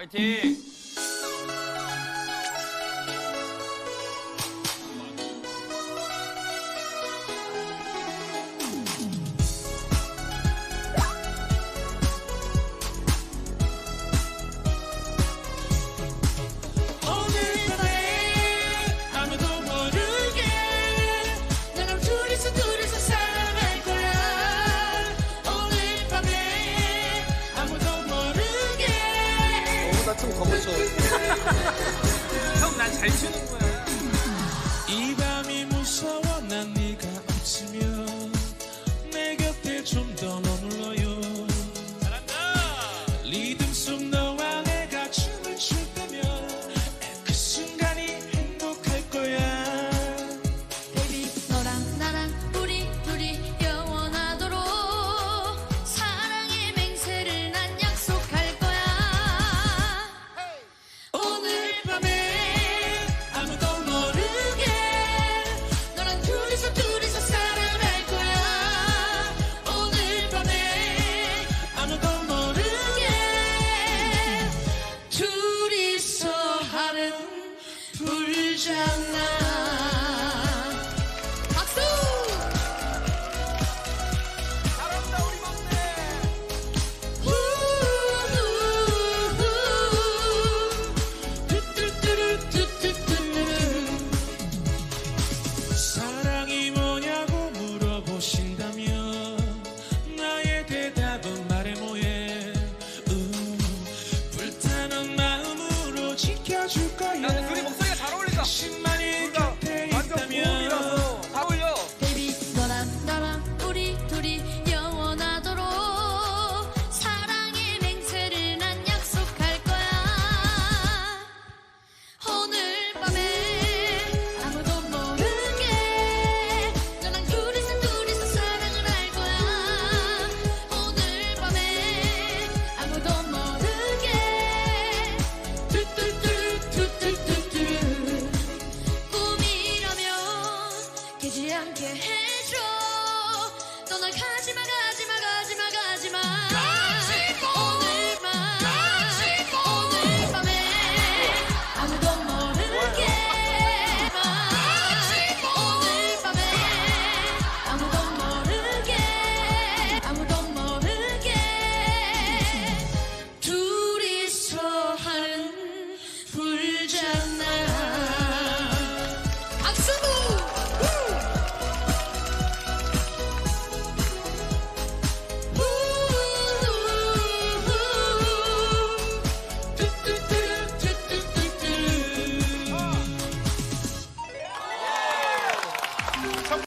开听。 좀 더 붙여. 형, 난 잘 치는 거야. 사랑이 뭐 냐고 물어보신다면 나의 대답은 말해, 뭐 해? 음, 불타는 마음으로 지켜줄 거야. 깨지 않게 해줘. 떠나가지 마 가지 마.